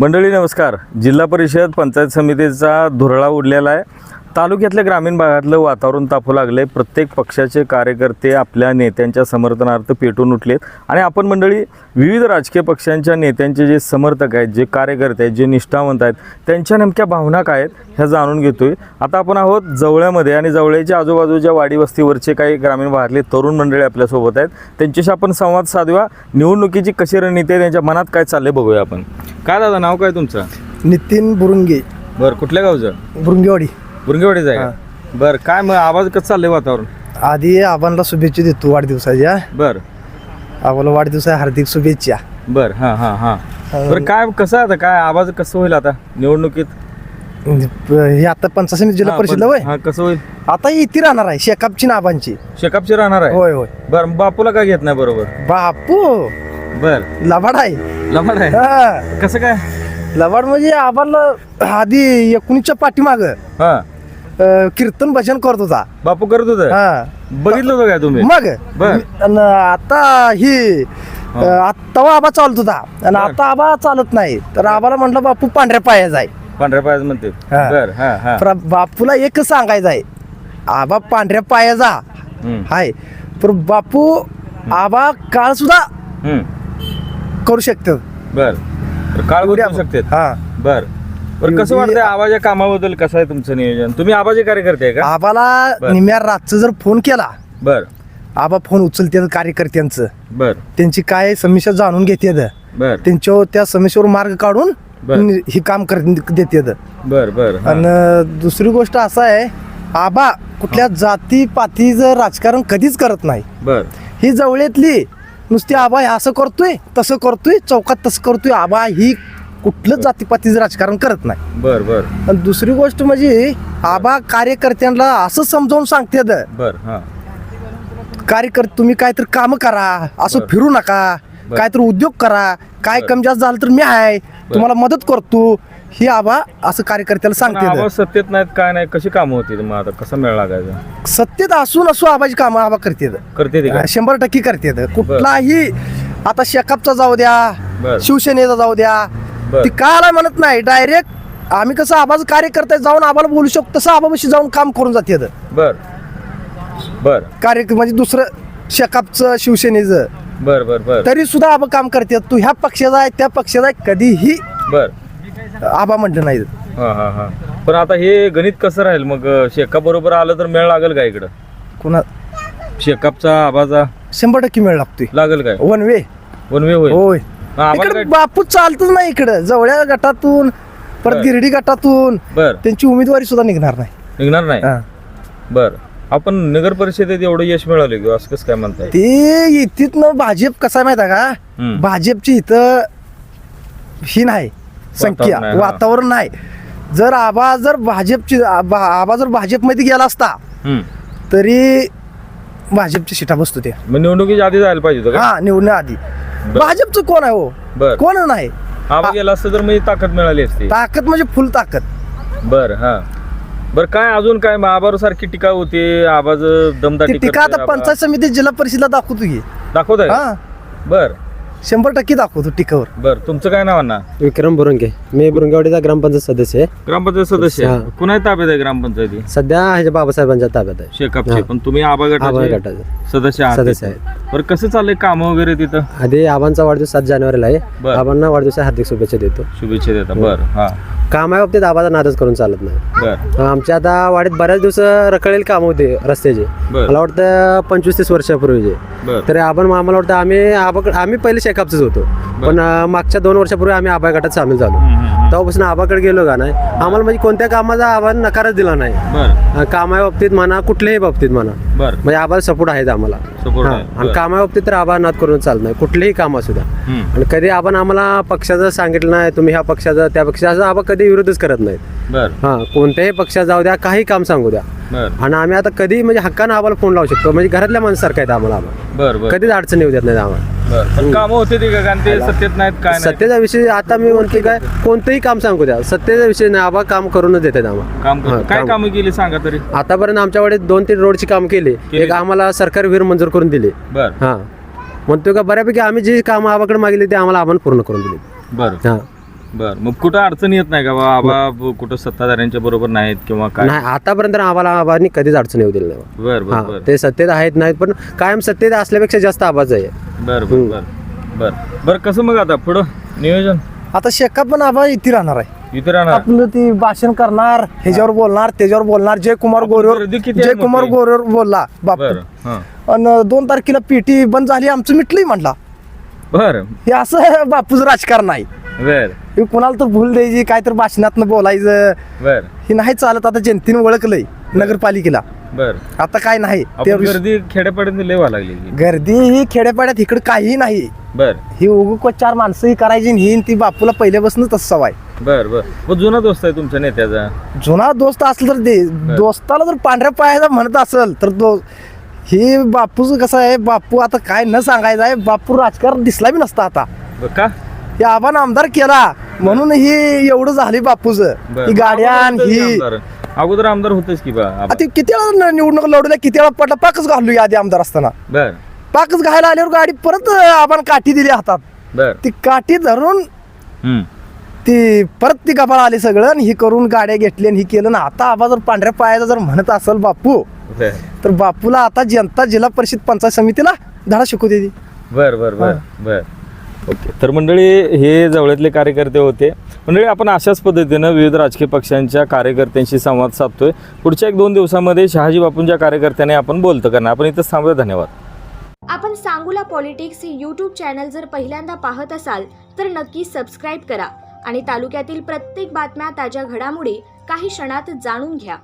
मंडळी नमस्कार. जिल्हा परिषद पंचायत समितीचा धुरळा उडलेला आहे. तालुक्यातल्या ग्रामीण भागातलं वातावरण तापू लागलं आहे प्रत्येक पक्षाचे कार्यकर्ते आपल्या नेत्यांच्या समर्थनार्थ पेटून उठलेत. आणि आपण मंडळी विविध राजकीय पक्षांच्या नेत्यांचे जे समर्थक आहेत जे कार्यकर्ते आहेत जे निष्ठावंत आहेत त्यांच्या नेमक्या भावना काय आहेत ह्या जाणून घेतोय. आता आपण आहोत जवळ्यामध्ये आणि जवळ्याच्या आजूबाजूच्या वाडी वस्तीवरचे काही ग्रामीण भागातले तरुण मंडळी आपल्यासोबत आहेत. त्यांच्याशी आपण संवाद साधूया. निवडणुकीची कशी रणनीती आहे त्यांच्या मनात काय चालले बघूया आपण. काय दादा नाव काय तुमचं? नितीन बुरुंगे. बरं कुठल्या गावचं? बुरुंगेवाडी. बुरंगेवाडीचं आहे का? बरं काय मग आवाज कसं चाललंय वातावरण? आधी आबांना शुभेच्छा देतो वाढदिवसाच्या. बरं. आबाला वाढदिवसा हार्दिक शुभेच्छा. बरं हां हां हां. बरं काय कसं आता? काय आवाज कसं होईल आता निवडणुकीत? हे आता पंचायत जिल्हा परिषदला पण- होय. हां कसं होईल? आता इथे राहणार आहे शेकापची नाबांची. शेकापची राहणार आहे? होय होय. बरं बापूला काय घेत नाही बरोबर? बापू! बरं. लबाड आहे. लमड आहे? हा. कसं काय? लबाड म्हणजे आबाला आधी एकोणीसच्या पाठीमाग हां. कीर्तन भजन करत होता. बापू करत होतं? हा. बघितलं होतं काय तुम्ही? मग बर. अन आता ही आता आबा चालत होता. आणि बर. आता आबा चालत नाही. तर आबाला म्हटलं बापू पांढऱ्या पायाचा आहे पांढऱ्या पायाच म्हणते. हां. बरं हां हां. प्र- बापूला एकच सांगायचं आहे. आबा पांढऱ्या पायाचा हम्म, आहे पण बापू आबा काळ सुद्धा हम्म. करू शकतो. बरं. काळ उद्या- शकते हा. बरं. बरं कसं वाटतंय आवाजा कामाबद्दल? कसं आहे तुमचं नियोजन? तुम्ही आवाजे कार्यकर्ते आहे का? आबाला बर. निम्या रातचं जर फोन केला बरं. आबा फोन उचलते कार्यकर्त्यांचं. बरं. त्यांची काय समस्या जाणून घेते बरं. त्यांच्यावर त्या समस्येवर मार्ग काढून बर. ही काम कर देते बर बर. हा. आणि दुसरी गोष्ट असं आहे आबा कुठल्या जाती पातीचं राजकारण कधीच करत नाही. बर. ही जवळीतली नुसती आबा हे असं करतोय तसं करतोय चौकात तसं करतोय. आबा ही कुठलंच जातीपातीचं राजकारण करत नाही. बर बर. आणि दुसरी गोष्ट म्हणजे आबा कार्यकर्त्यांना असं समजावून सांगते बर हा. कार्यकर्ते तुम्ही काहीतरी काम करा असं. फिरू नका. काहीतरी उद्योग करा काय. कमी जास्त झालं तर मी आहे तुम्हाला मदत करतो. ही आबा असं कार्यकर्त्याला सांगते. आवाज सत्तेत नाहीत काय नाही कशी कामं होती मग आता? कसा मेळ लागायचा? सत्तेत असून असो आबाची कामं आबा करते करते ते का? शंभर टक्के करते कुठलाही आता शेकापचा जाऊ द्या बर. शिवसेनेचा जाऊ द्या बर. ती काला म्हणत नाही डायरेक्ट आम्ही कसं आबाज कार्यकर्ता जाऊन आबाला बोलू शकतो तसं आबापाशी जाऊन काम करून जाते बर. बर. कार्य म्हणजे दुसरं शेकापचं शिवसेनेचं. बर बर बर. तरी सुद्धा आबा काम करते. तू ह्या पक्षाचा आहे त्या पक्षाचा आहे कधीही बर. आबा म्हटलं नाही. हा हा हा. पण आता हे गणित कसं राहील? मग शेकाप बरोबर आलं तर मेळ लागेल का इकडं? कुणा शेकापचा आवाजा शंभर टक्के मेळ लागतोय. लागेल काय? वन वे वन वे होईल. होय. हा, आम्हाला इकडे काय बापू चालतच नाही इकडं. जवळ्या गटातून परत. गिरडी गटातून बर. त्यांची उमेदवारी सुद्धा निघणार नाही. निघणार नाही? हा. बर. आपण नगर परिषदेत एवढं यश मिळालं किंवा असं कसं काय म्हणताय? ते इथं भाजप कसा माहीत आहे का? हम्म. भाजपची इथं ही नाही. संख्या नाही, हा. वातावरण नाही. जर आबा जर भाजपची आबा आबा जर भाजपमध्ये गेला असता हम्म. तरी भाजपची सीटा बसतो ते मग निवडणुकीच्या आधी जायला पाहिजे होतं का? हा निवडण्याआधी बर. भाजपचं कोण आहे हो? बर. कोण नाही. आबा गेला असतं तर म्हणजे ताकद मिळाली असती. ताकद म्हणजे फुल ताकद. बर हा. बर काय अजून काय? आबार सारखी टीका होती आबाज दमदाटी ती टीका आता आबा. पंचायत समिती जिल्हा परिषदला दाखवतो की. दाखवत आहे हा. बर. शंभर टक्के दाखवतो टीकावर. बर तुमचं काय नाव ना विक्रम बुरंगे. मी बुरंगवाडीचा ग्रामपंचायत सदस्य आहे. ग्रामपंचायत सदस्य? हा. कुणा ताब्यात आहे ग्रामपंचायती? सध्या ह्याच्या बाबासाहेबांच्या ताब्यात आहे. शेकापचे हा. पण तुम्ही आबा आबा गटाचे गटाचे. सदस्य आहात सदस्य तिथं. बरं कसं चाललंय काम वगैरे तिथं? आधी आबांचा वाढदिवस सात जानेवारीला आहे. बर. आबांना वाढदिवसा हार्दिक शुभेच्छा देतो. शुभेच्छा देता. बर हा. कामाबाबतीत आबाचा नादच करून चालत नाही. बर. आमच्या आता वाडीत बऱ्याच दिवस रखडेल काम होते रस्त्याचे. बर. मला वाटतं पंचवीस तीस वर्षापूर्वीचे. बर. तरी आपण आम्हाला वाटतं आम्ही आम्ही पहिले शेकापचंच होतो. पण मागच्या दोन वर्षापूर्वी आम्ही आबा गटात सामील झालो. तेव्हापासून आबाकडे गेलो का नाही? आम्हाला म्हणजे कोणत्या कामाचा आबाने नकारच दिला नाही. कामाच्या बाबतीत म्हणा कुठल्याही बाबतीत म्हणा. म्हणजे आबाला सपोर्ट आहेत आम्हाला. आणि. कामा बाबतीत तर आबा नाद करून चालत नाही. कुठलेही काम असू द्या. आणि कधी आपण आम्हाला पक्षाचं सांगितलं नाही तुम्ही ह्या पक्षाचं त्या पक्षाचं आबा कधी विरोधच करत नाहीत. बर हा कोणत्याही पक्षात जाऊ द्या काही काम सांगू द्या. बर. आणि आम्ही आता कधी म्हणजे हक्कानं आम्हाला फोन लावू शकतो. म्हणजे घरातल्या माणसासारखं आहेत आम्हाला कधीच अडचण येऊ देत नाही आम्हाला. कामं होते ते सत्तेत नाहीत काय सत्तेचा विषय आता मी म्हणते काय कोणतंही काम सांगू द्या. सत्तेचा विषय नाही आबा काम करूनच देतात आम्हाला. काय काम. केली सांगा तरी? आतापर्यंत आमच्याकडे दोन तीन रोडची काम केली. एक आम्हाला सरकारी विहीर मंजूर करून दिली. हा. म्हणतो का बऱ्यापैकी आम्ही जी कामं आबाकडे मागितली ते आम्हाला आपण पूर्ण करून दिली. बर. हा. बर. मग कुठं अडचण येत नाही का? बा आबा ब- कुठं सत्ताधाऱ्यांच्या बरोबर नाहीत किंवा काय? नाही आतापर्यंत आम्हाला आबांनी कधीच अडचण येऊ दिली नाही बर हा ते सत्तेत आहेत नाहीत पण कायम सत्तेत असल्यापेक्षा जास्त आवाज आहे. बर बर बर बर. बर कसं मग आता पुढं? नियोजन? आता शेका पण आबा इथे राहणार आहे. इथे राहणार? आपलं ती भाषण करणार ह्याच्यावर बोलणार त्याच्यावर बोलणार जयकुमार गोरेवर गर्दी किती आहे जयकुमार मोठी? गोरेवर बोलला बाप. बर हां. आणि दोन तारखेला पीटी बंद झाली आमचं मिटलंही म्हटला बर. हे असं बापूचं राजकारण आहे. बर. हे कुणाला तर भूल द्यायची काय तर भाषणातनं बोलायचं. बर. हे नाही चालत आता जनतेने ओळखलंय नगरपालिकेला. बर. आता काय नाही आपण गर्दी खेड्यापाड्यात लय व्हायला लागली की. गर्दी ही खेड्यापाड्यात इकडे काही नाही. बर. ही उगू को चार माणसं ही करायची आणि ही आणि ती बापूला पहिल्यापासून तसं सवाय. बर बर. मग जुना दोस्त आहे तुमच्या नेत्याचा? जुना दोस्त असला तर दे दोस्ताला जर पांढऱ्या पायाचा म्हणत असेल तर दो ही बापूचं कसं आहे बापू आता काय न सांगायचं आहे बापू राजकारण दिसला बी नसता आता. बर का? हे आबान आमदार केला. म्हणून ही एवढं झाली बापूचं. ही गाड्या ही. अगोदर आमदार होतेच की बा. आता किती वेळा निवडणूक लढवल्या किती वेळा पडला पाकच घालू आधी आमदार असताना. बर. पाकच घायला आल्यावर गाडी परत आपण काठी दिली हातात. बर. ती काठी धरून. ती परत ती गबाळ आली सगळं आणि ही करून गाड्या घेतली आणि ही केलं. ना आता आबा जर पांढऱ्या पायाचा जर म्हणत असेल बापू तर बापूला आता जनता जिल्हा परिषद पंचायत समितीला धडा शिकू दे बर बर बर बर. ओके. तर मंडळी हे जवळातले कार्यकर्ते होते. मंडळी आपण अशाच पद्धतीनं विविध राजकीय पक्षांच्या कार्यकर्त्यांशी संवाद साधतोय. पुढच्या एक दोन दिवसामध्ये शहाजी बापूंच्या कार्यकर्त्याने आपण बोलतो करणार. आपण इथं थांबूया. धन्यवाद. आपण सांगूला पॉलिटिक्स हे यूट्यूब चॅनल जर पहिल्यांदा पाहत असाल तर नक्की सबस्क्राईब करा. आणि तालुक्यातील प्रत्येक बातम्या ताज्या घडामोडी काही क्षणात जाणून घ्या.